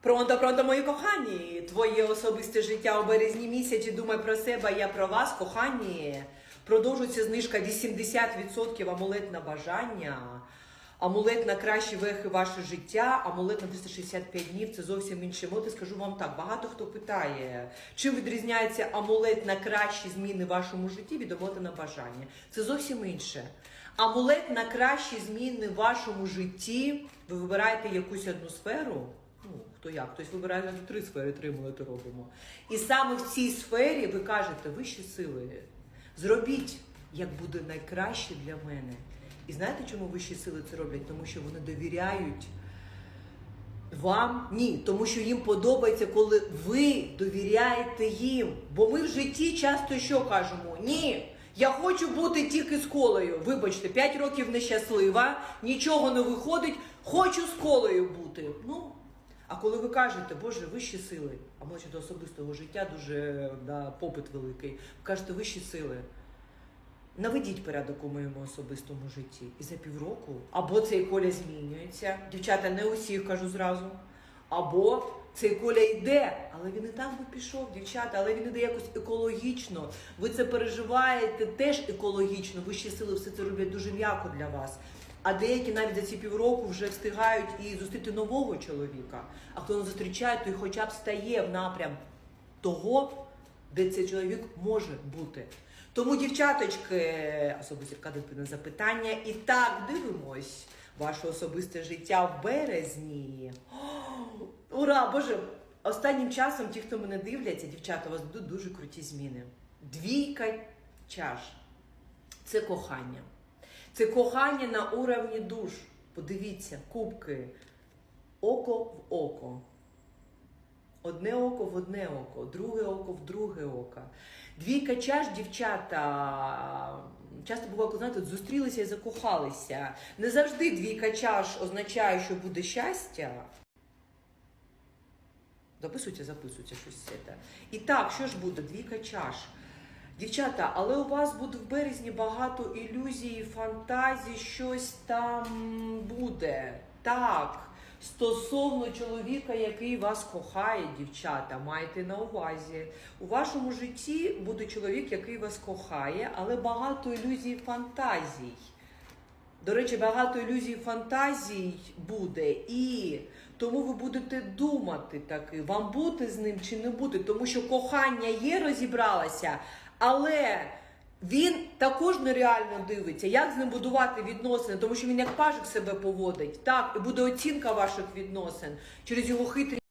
Пронто, пронто, мої кохані! Твоє особисте життя у березні місяці. Думай про себе, я про вас, кохані. Продовжується знижка 80% амулет на бажання. Амулет на кращі вехи ваше життя, амулет на 365 днів це зовсім інше. От і скажу вам так. Багато хто питає, чим відрізняється амулет на кращі зміни в вашому житті від амулета на бажання. Це зовсім інше. Амулет на кращі зміни в вашому житті. Ви вибираєте якусь одну сферу. Ну, хто як, хтось вибирає навіть три сфери, три амулети робимо. І саме в цій сфері ви кажете, вищі сили, зробіть, як буде найкраще для мене. І знаєте, чому вищі сили це роблять? Тому що вони довіряють вам ні, тому що їм подобається, коли ви довіряєте їм. Бо ми в житті часто що кажемо? Ні. Я хочу бути тільки з колею. Вибачте, 5 років нещаслива, нічого не виходить, хочу з колею бути. Ну, а коли ви кажете, Боже, вищі сили, а може до особистого життя дуже да, попит великий, кажете вищі сили. Наведіть порядок у моєму особистому житті. І за півроку або цей коля змінюється. Дівчата, не усіх кажу зразу. Або цей коля йде, але він і там би пішов, дівчата, але він іде якось екологічно. Ви це переживаєте теж екологічно. Вищі сили все це роблять дуже м'яко для вас. А деякі навіть за ці півроку вже встигають і зустріти нового чоловіка. А хто не зустрічає, той хоча б стає в напрям того, де цей чоловік може бути. Тому, дівчаточки, особисті відповідне запитання. І так дивимось ваше особисте життя в березні. О, ура! Боже! Останнім часом, ті, хто мене дивляться, дівчата, у вас будуть дуже круті зміни. Двійка чаш це кохання. Це кохання на уровні душ. Подивіться, кубки, око в око. Одне око в одне око, друге око в друге око. Двійка чаш, дівчата. Часто буває, коли знаєте, зустрілися і закохалися. Не завжди двійка чаш означає, що буде щастя. Записуйте, записуйте щось це. І так, що ж буде? Двійка чаш. Дівчата, але у вас буде в березні багато ілюзій, фантазій, щось там буде. Так. Стосовно чоловіка, який вас кохає, дівчата, майте на увазі. У вашому житті буде чоловік, який вас кохає, але багато ілюзій фантазій. До речі, багато ілюзій фантазій буде, і тому ви будете думати таки, вам бути з ним чи не бути, тому що кохання є, розібралася, але він також нереально дивиться, як з ним будувати відносини, тому що він як пажик себе поводить. Так, і буде оцінка ваших відносин через його хитрі.